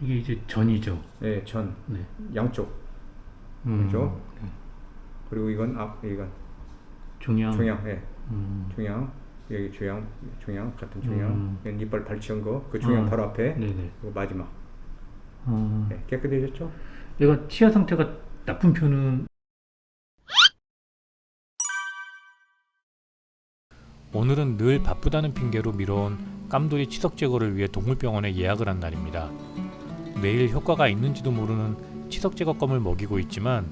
이게 이제 전이죠. 네, 전 네. 양쪽 음, 그죠? 네. 그리고 이건 앞 이건 중양. 중양, 예, 음. 중양 여기 중양, 중양 같은 중양. 음. 이빨 발치한 거, 그 중양 아, 바로 앞에. 네네. 그리고 마지막. 어, 네, 깨끗해졌죠? 얘가 치아 상태가 나쁜 편은 오늘은 늘 바쁘다는 핑계로 미뤄온 깜돌이 치석 제거를 위해 동물병원에 예약을 한 날입니다. 내일 효과가 있는지도 모르는 치석 제거껌을 먹이고 있지만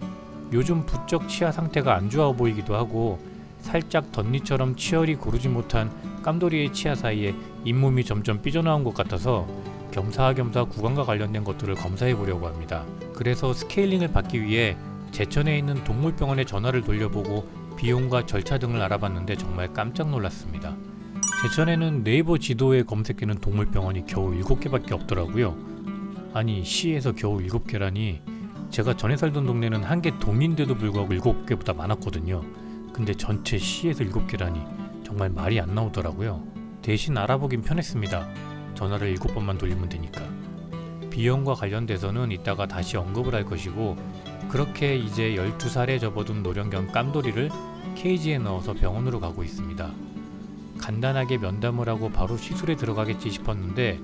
요즘 부쩍 치아 상태가 안 좋아 보이기도 하고 살짝 덧니처럼 치열이 고르지 못한 깜돌이의 치아 사이에 잇몸이 점점 삐져나온 것 같아서 겸사겸사 구강과 관련된 것들을 검사해 보려고 합니다. 그래서 스케일링을 받기 위해 제천에 있는 동물병원에 전화를 돌려보고 비용과 절차 등을 알아봤는데 정말 깜짝 놀랐습니다. 제천에는 네이버 지도에 검색되는 동물병원이 겨우 7개밖에 없더라고요. 아니 시에서 겨우 7개라니 제가 전에 살던 동네는 한 개 동인데도 불구하고 7개보다 많았거든요. 근데 전체 시에서 7개라니 정말 말이 안 나오더라고요. 대신 알아보긴 편했습니다. 전화를 7번만 돌리면 되니까. 비용과 관련돼서는 이따가 다시 언급을 할 것이고 그렇게 이제 12살에 접어든 노령견 깜돌이를 케이지에 넣어서 병원으로 가고 있습니다. 간단하게 면담을 하고 바로 시술에 들어가겠지 싶었는데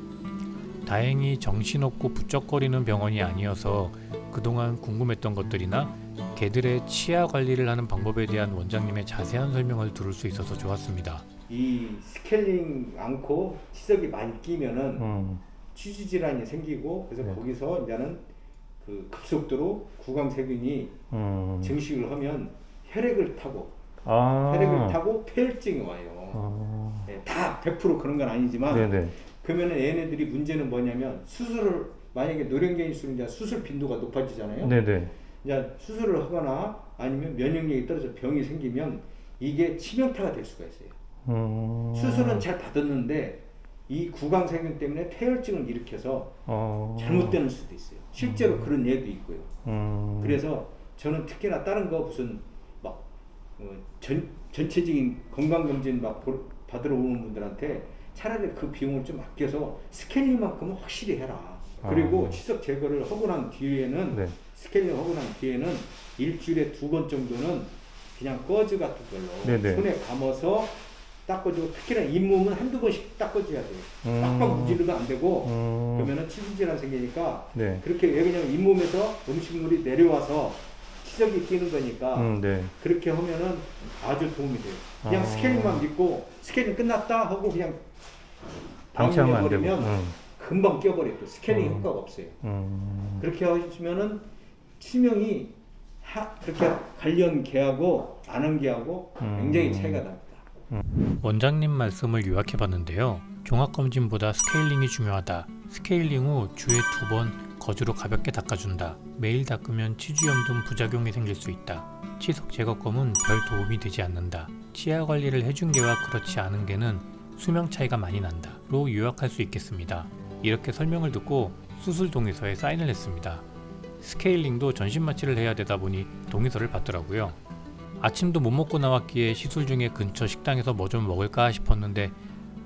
다행히 정신없고 부쩍거리는 병원이 아니어서 그동안 궁금했던 것들이나 개들의 치아 관리를 하는 방법에 대한 원장님의 자세한 설명을 들을 수 있어서 좋았습니다. 이 스케일링 않고 치석이 많이 끼면은 음. 치주 질환이 생기고 그래서 네. 거기서 이제는 그 급속도로 구강 세균이 음. 증식을 하면 혈액을 타고 아. 혈액을 타고 폐혈증이 와요. 아. 네, 다100% 그런 건 아니지만 네네. 그러면은 얘네들이 문제는 뭐냐면 수술을 만약에 노령견일수록 이제 수술 빈도가 높아지잖아요. 네네. 이제 수술을 하거나 아니면 면역력이 떨어져 병이 생기면 이게 치명타가 될 수가 있어요. 음. 수술은 잘 받았는데 이 구강세균 때문에 폐혈증을 일으켜서 어. 잘못되는 수도 있어요. 실제로 그런 예도 있고요. 음. 그래서 저는 특히나 다른 거 무슨 막 어, 전, 전체적인 건강검진 막 보- 받으러 오는 분들한테 차라리 그 비용을 좀 아껴서 스케일링만큼은 확실히 해라. 그리고 아. 치석 제거를 하고 난 뒤에는 네. 스케일링 하고 난 뒤에는 일주일에 두 번 정도는 그냥 꺼즈 같은 걸로 네네. 손에 감아서 닦아주고 특히나 잇몸은 한두 번씩 닦아줘야 돼요. 음. 빡빡 무지르면 안 되고 음. 그러면은 치주 질환 생기니까 네. 그렇게 왜 그냥 잇몸에서 음식물이 내려와서 치석이 끼는 거니까 음, 네. 그렇게 하면은 아주 도움이 돼요. 그냥 아. 스케일링만 믿고 스케일링 끝났다 하고 그냥 방치하면 안 되고. 방치해버리면 음. 금방 껴버려 또 스케일링 음. 효과가 없어요. 음. 그렇게 하시면은 치명이 하, 그렇게 관련 개하고 안 한 개하고 음. 굉장히 차이가 납니다. 원장님 말씀을 요약해 봤는데요. 종합 검진보다 스케일링이 중요하다. 스케일링 후 주에 두 번 거즈로 가볍게 닦아준다. 매일 닦으면 치주염 등 부작용이 생길 수 있다. 치석 제거검은 별 도움이 되지 않는다. 치아 관리를 해준 개와 그렇지 않은 개는 수명 차이가 많이 난다. 로 요약할 수 있겠습니다. 이렇게 설명을 듣고 수술 동의서에 사인을 했습니다. 스케일링도 전신 마취를 해야 되다 보니 동의서를 받더라고요. 아침도 못 먹고 나왔기에 시술 중에 근처 식당에서 뭐 좀 먹을까 싶었는데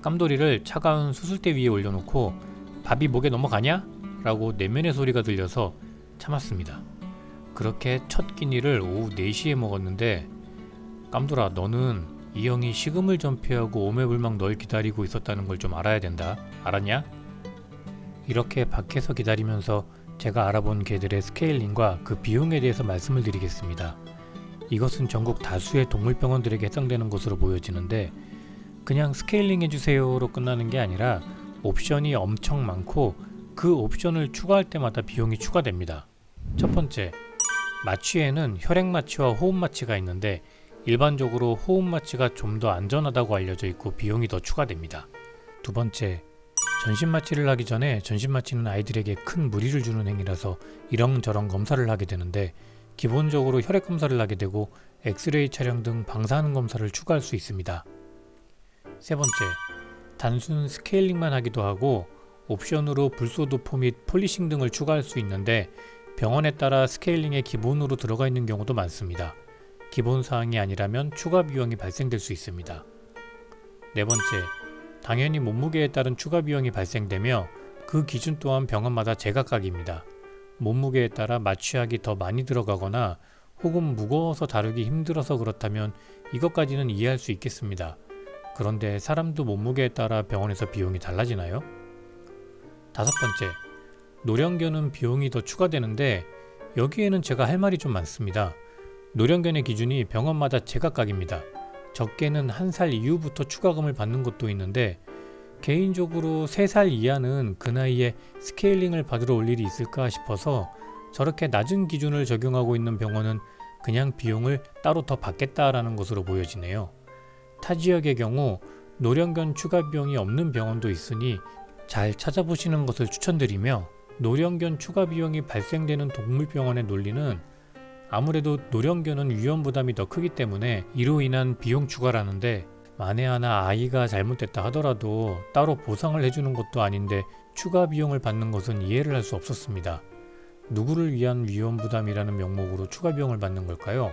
깜돌이를 차가운 수술대 위에 올려놓고 밥이 목에 넘어가냐? 라고 내면의 소리가 들려서 참았습니다. 그렇게 첫 끼니를 오후 4시에 먹었는데 깜돌아 너는 이 형이 식음을 전폐하고 오매불망 널 기다리고 있었다는 걸 좀 알아야 된다. 알았냐? 이렇게 밖에서 기다리면서 제가 알아본 개들의 스케일링과 그 비용에 대해서 말씀을 드리겠습니다. 이것은 전국 다수의 동물병원들에게 해당되는 것으로 보여지는데 그냥 스케일링 해주세요로 끝나는 게 아니라 옵션이 엄청 많고 그 옵션을 추가할 때마다 비용이 추가됩니다. 첫 번째, 마취에는 혈액 마취와 호흡 마취가 있는데 일반적으로 호흡 마취가 좀 더 안전하다고 알려져 있고 비용이 더 추가됩니다. 두 번째, 전신 마취를 하기 전에 전신 마취는 아이들에게 큰 무리를 주는 행위라서 이런저런 검사를 하게 되는데 기본적으로 혈액 검사를 하게 되고 엑스레이 촬영 등 방사능 검사를 추가할 수 있습니다. 세 번째, 단순 스케일링만 하기도 하고 옵션으로 불소도포 및 폴리싱 등을 추가할 수 있는데 병원에 따라 스케일링에 기본으로 들어가 있는 경우도 많습니다. 기본 사항이 아니라면 추가 비용이 발생될 수 있습니다. 네 번째, 당연히 몸무게에 따른 추가 비용이 발생되며 그 기준 또한 병원마다 제각각입니다. 몸무게에 따라 마취약이 더 많이 들어가거나 혹은 무거워서 다루기 힘들어서 그렇다면 이것까지는 이해할 수 있겠습니다. 그런데 사람도 몸무게에 따라 병원에서 비용이 달라지나요? 다섯 번째, 노령견은 비용이 더 추가되는데 여기에는 제가 할 말이 좀 많습니다. 노령견의 기준이 병원마다 제각각입니다. 적게는 한 살 이후부터 추가금을 받는 곳도 있는데 개인적으로 3살 이하는 그 나이에 스케일링을 받으러 올 일이 있을까 싶어서 저렇게 낮은 기준을 적용하고 있는 병원은 그냥 비용을 따로 더 받겠다라는 것으로 보여지네요. 타 지역의 경우 노령견 추가 비용이 없는 병원도 있으니 잘 찾아보시는 것을 추천드리며 노령견 추가 비용이 발생되는 동물병원의 논리는 아무래도 노령견은 위험 부담이 더 크기 때문에 이로 인한 비용 추가라는데 만에 하나 아이가 잘못됐다 하더라도 따로 보상을 해주는 것도 아닌데 추가 비용을 받는 것은 이해를 할 수 없었습니다. 누구를 위한 위험 부담이라는 명목으로 추가 비용을 받는 걸까요?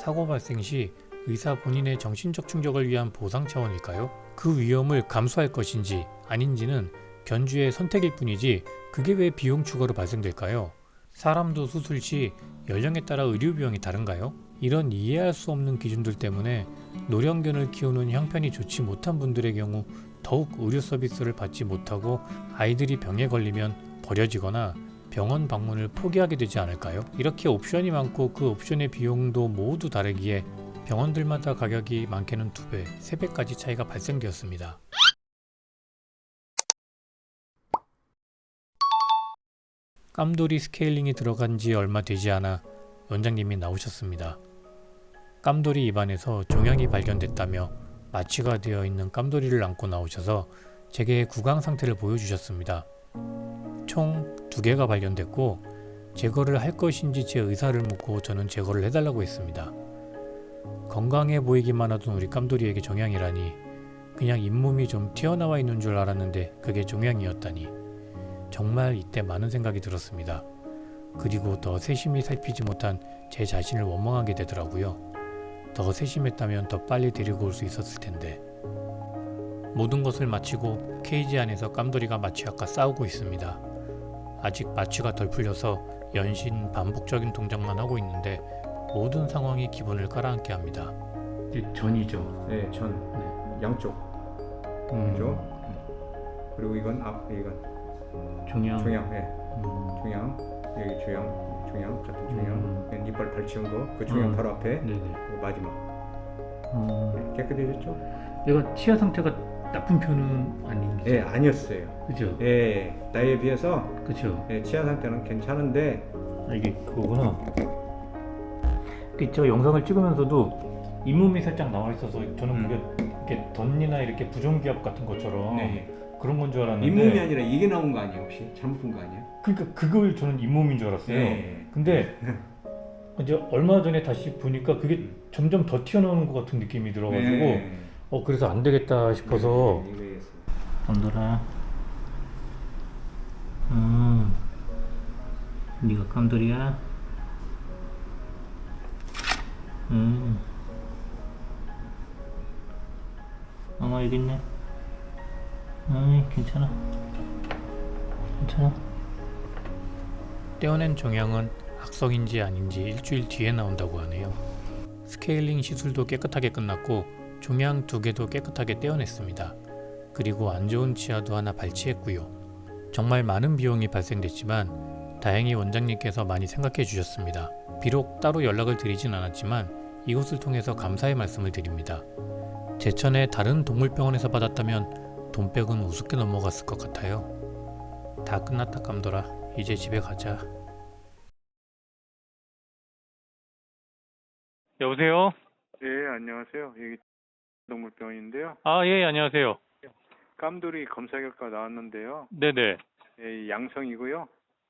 사고 발생 시 의사 본인의 정신적 충격을 위한 보상 차원일까요? 그 위험을 감수할 것인지 아닌지는 견주의 선택일 뿐이지 그게 왜 비용 추가로 발생될까요? 사람도 수술 시 연령에 따라 의료 비용이 다른가요? 이런 이해할 수 없는 기준들 때문에 노령견을 키우는 형편이 좋지 못한 분들의 경우 더욱 의료 서비스를 받지 못하고 아이들이 병에 걸리면 버려지거나 병원 방문을 포기하게 되지 않을까요? 이렇게 옵션이 많고 그 옵션의 비용도 모두 다르기에 병원들마다 가격이 많게는 2배, 3배까지 차이가 발생되었습니다. 깜돌이 스케일링이 들어간 지 얼마 되지 않아 원장님이 나오셨습니다. 깜돌이 입안에서 종양이 발견됐다며 마취가 되어 있는 깜돌이를 안고 나오셔서 제게 구강 상태를 보여주셨습니다. 총 두 개가 발견됐고 제거를 할 것인지 제 의사를 묻고 저는 제거를 해달라고 했습니다. 건강해 보이기만 하던 우리 깜돌이에게 종양이라니 그냥 잇몸이 좀 튀어나와 있는 줄 알았는데 그게 종양이었다니 정말 이때 많은 생각이 들었습니다. 그리고 더 세심히 살피지 못한 제 자신을 원망하게 되더라고요. 더 세심했다면 더 빨리 데리고 올 수 있었을 텐데. 모든 것을 마치고 케이지 안에서 깜돌이가 마취약과 싸우고 있습니다. 아직 마취가 덜 풀려서 연신 반복적인 동작만 하고 있는데 모든 상황이 기분을 깔아앉게 합니다. 전이죠. 네, 전 양쪽 음. 그죠? 그리고 이건 앞 이건 종양. 종양, 네, 음. 종양 여기 종양, 종양 같은 종양. 음. 네, 이빨 덜치운 거, 그 종양 음. 바로 앞에 네네. 그리고 마지막 음. 네, 깨끗해졌죠? 얘가 치아 상태가 나쁜 편은 아닌데. 예, 아니었어요. 그죠? 예, 나이에 비해서 그죠? 예, 치아 상태는 괜찮은데 아, 이게 그거구나. 그 제가 영상을 찍으면서도 잇몸이 살짝 나와 있어서 저는 음. 그게 이렇게 덧니나 이렇게 부종기압 같은 것처럼 그런 건 줄 알았는데. 잇몸이 아니라 이게 나온 거 아니에요 혹시? 잘못 본 거 아니에요? 그러니까 그걸 저는 잇몸인 줄 알았어요. 예. 근데 이제 얼마 전에 다시 보니까 그게 점점 더 튀어나오는 것 같은 느낌이 들어가지고 네. 어 그래서 안 되겠다 싶어서 네, 이거였어요. 깜돌아 음 네가 깜돌이야 음 엄마 여기 있네 아이 괜찮아 괜찮아 떼어낸 종양은 악성인지 아닌지 일주일 뒤에 나온다고 하네요 스케일링 시술도 깨끗하게 끝났고 종양 두 개도 깨끗하게 떼어냈습니다 그리고 안 좋은 치아도 하나 발치했고요. 정말 많은 비용이 발생됐지만 다행히 원장님께서 많이 생각해 주셨습니다. 비록 따로 연락을 드리진 않았지만 이곳을 통해서 감사의 말씀을 드립니다. 제천의 다른 동물병원에서 받았다면 돈백은 우습게 넘어갔을 것 같아요. 다 끝났다 깜돌아. 이제 집에 가자. 여보세요? 예, 안녕하세요. 여기 동물병원인데요. 아, 예, 안녕하세요. 깜돌이 검사 결과 나왔는데요. 네네. 예, 양성이고요.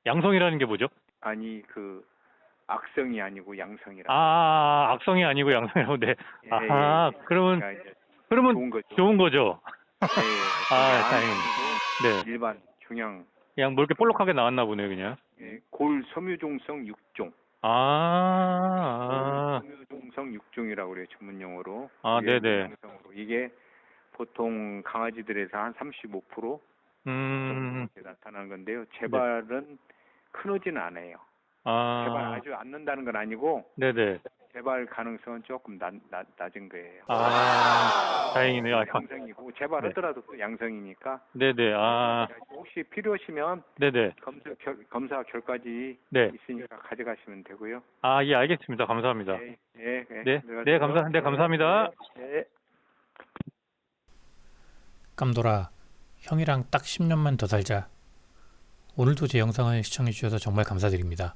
양성이라는 게 뭐죠? 아니 그 악성이 아니고 양성이라. 아, 악성이 아니고 양성이라고 네. 예, 아하, 예. 그러면 그러니까 이제 그러면 좋은 거죠. 좋은 거죠. 예, 아, 다행입니다. 네. 일반 종양. 그냥 뭐 이렇게 볼록하게 나왔나 보네요, 그냥. 예, 골 섬유종성 육종. 아, 섬유종성 육종이라고 그래요, 전문 용어로. 아, 이게 네네. 양성으로. 이게 보통 강아지들에서 한 35%, 음, 이렇게 나타나는 건데요. 재발은 크지는 않아요. 재발 아, 아주 않는다는 건 아니고 네네. 재발 가능성은 조금 낮, 낮, 낮은 거예요. 아, 다행이네요. 아, 양성이고 재발하더라도 또 양성이니까 네네. 아, 혹시 필요하시면 네네. 검사 결, 검사 결과지 네. 있으니까 가져가시면 되고요. 아, 예, 알겠습니다. 감사합니다. 네, 네, 네, 네, 들어가세요. 네, 감사- 네, 감사합니다. 네. 깜돌아, 형이랑 딱 10년만 더 살자. 오늘도 제 영상을 시청해 주셔서 정말 감사드립니다.